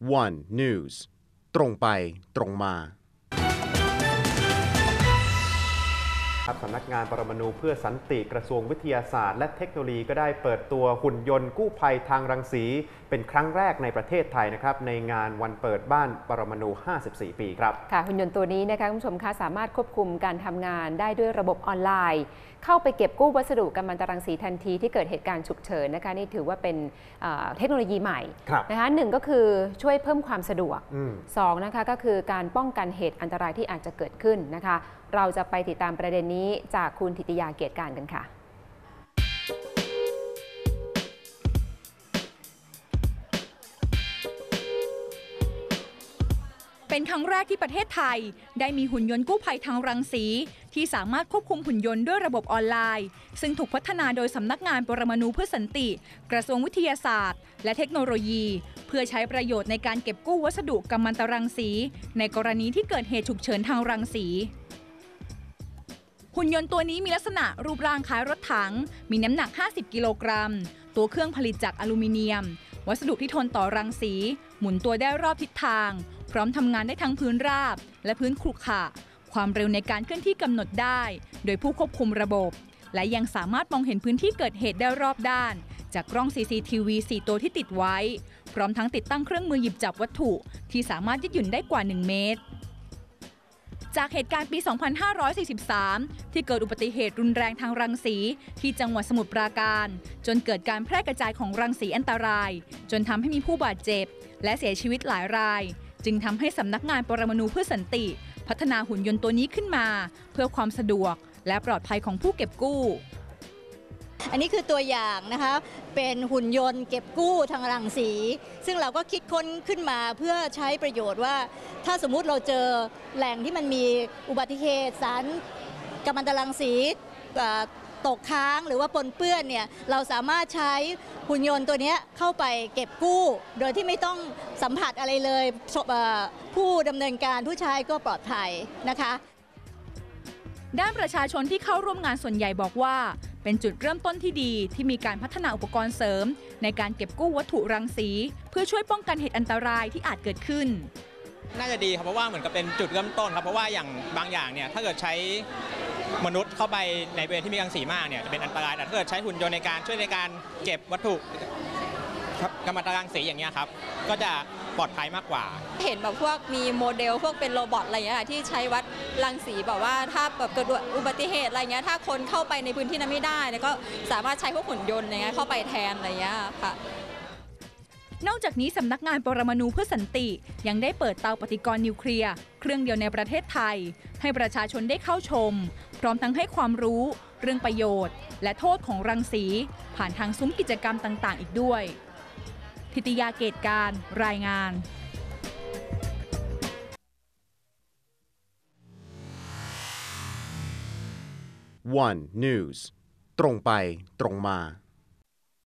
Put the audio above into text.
One News ตรงไปตรงมา ครับสำนักงานปรมาณูเพื่อสันติกระทรวงวิทยาศาสตร์ และเทคโนโลยีก็ได้เปิดตัวหุ่นยนต์กู้ภัยทางรังสี เป็นครั้งแรกในประเทศไทยนะครับในงานวันเปิดบ้านปรมาณู 54 ปีครับค่ะหุ่นยนต์ตัวนี้นะคะคุณผู้ชมคะสามารถควบคุมการทำงานได้ด้วยระบบออนไลน์ เข้าไปเก็บกู้วัสดุกัมมันตรังสีทันทีที่เกิดเหตุการณ์ฉุกเฉินนะคะนี่ถือว่าเป็นเอ่อเทคโนโลยีใหม่ครับนะคะหนึ่งก็คือช่วยเพิ่มความสะดวกอืมสองนะคะก็คือการป้องกันเหตุอันตรายที่อาจจะเกิดขึ้นนะคะเราจะไปติดตามประเด็นนี้จากคุณธิติยาเกียรติการกันค่ะเป็นครั้งแรกที่ประเทศไทย ได้มีหุ่นยนต์กู้ภัยทางรังสี ที่สามารถควบคุมหุ่นยนต์ด้วยระบบออนไลน์ ซึ่งถูกพัฒนาโดยสำนักงานปรมาณูเพื่อสันติ กระทรวงวิทยาศาสตร์ และเทคโนโลยี เพื่อใช้ประโยชน์ในการเก็บกู้วัสดุกัมมันตรังสี ในกรณีที่เกิดเหตุฉุกเฉินทางรังสี หุ่นยนต์ตัวนี้มีลักษณะรูปร่างคล้ายรถถัง มีน้ำหนัก 50 กิโลกรัม ตัวเครื่องผลิตจากอลูมิเนียม วัสดุที่ทนต่อรังสี หมุนตัวได้รอบทิศทาง พร้อมทำงานได้ทั้งพื้นราบ และพื้นขรุขระความเร็วในการเคลื่อนที่กำหนดได้ โดยผู้ควบคุมระบบ และยังสามารถมองเห็นพื้นที่เกิดเหตุได้รอบด้าน จากกล้อง CCTV 4 ตัวที่ติดไว้ พร้อมทั้งติดตั้งเครื่องมือหยิบจับวัตถุ ที่สามารถยืดหยุ่นได้กว่า 1 เมตร จากเหตุการณ์ปี 2543 ที่เกิดอุบัติเหตุรุนแรงทางรังสี ที่จังหวัดสมุทรปราการ จนเกิดการแพร่กระจายของรังสีอันตราย จนทำให้มีผู้บาดเจ็บ และเสียชีวิตหลายราย จึงทำให้สำนักงานปรมาณูเพื่อสันติ พัฒนาหุ่นยนต์ตัวนี้ขึ้นมา เพื่อความสะดวก และปลอดภัยของผู้เก็บกู้ อันนี้คือตัวอย่างนะคะเป็นหุ่นยนต์เก็บกู้ทางรังสี ซึ่งเราก็คิดค้นขึ้นมาเพื่อใช้ประโยชน์ว่า ถ้าสมมุติเราเจอแหล่งที่มันมีอุบัติเหตุสารกัมมันตรังสีตกค้างหรือว่าปนเปื้อนเนี่ยเราสามารถใช้หุ่นยนต์ตัวนี้เข้าไปเก็บกู้ โดยที่ไม่ต้องสัมผัสอะไรเลยผู้ดำเนินการผู้ใช้ก็ปลอดภัยนะคะ ด้านประชาชนที่เข้าร่วมงานส่วนใหญ่บอกว่า เป็นจุดเริ่มต้นที่ดีที่มีการพัฒนาอุปกรณ์เสริม ในการเก็บกู้วัตถุรังสี เพื่อช่วยป้องกันเหตุอันตรายที่อาจเกิดขึ้น น่าจะดีครับเพราะว่าเหมือนกับเป็นจุดเริ่มต้นครับเพราะว่าอย่างบางอย่างเนี่ยถ้าเกิดใช้มนุษย์เข้าไปในบริเวณที่มีรังสีมากเนี่ยจะเป็นอันตรายแต่ถ้าเกิดใช้หุ่นยนต์ในการช่วยในการเก็บวัตถุครับกัมมันตรังสีอย่างเงี้ยครับ ก็จะปลอดภัยมากกว่า เห็นแบบพวกมีโมเดลพวกเป็นโรบอทอะไรเงี้ยค่ะที่ใช้วัด รังสีแบบว่าถ้าแบบเกิดอุบัติเหตุอะไรเงี้ยถ้าคนเข้าไปในพื้นที่นั้นไม่ได้แล้วก็สามารถใช้พวกหุ่นยนต์อะไรเงี้ยเข้าไปแทนอะไรเงี้ยค่ะนอกจากนี้สำนักงานปรมาณูเพื่อสันติ ยังได้เปิดเตาปฏิกรณ์นิวเคลียร์เครื่องเดียวในประเทศไทย ให้ประชาชนได้เข้าชม พร้อมทั้งให้ความรู้ เรื่องประโยชน์ และโทษของรังสี ผ่านทางซุ้มกิจกรรมต่าง ๆ อีกด้วย ทิติยาเกตการ รายงาน One News ตรงไปตรงมา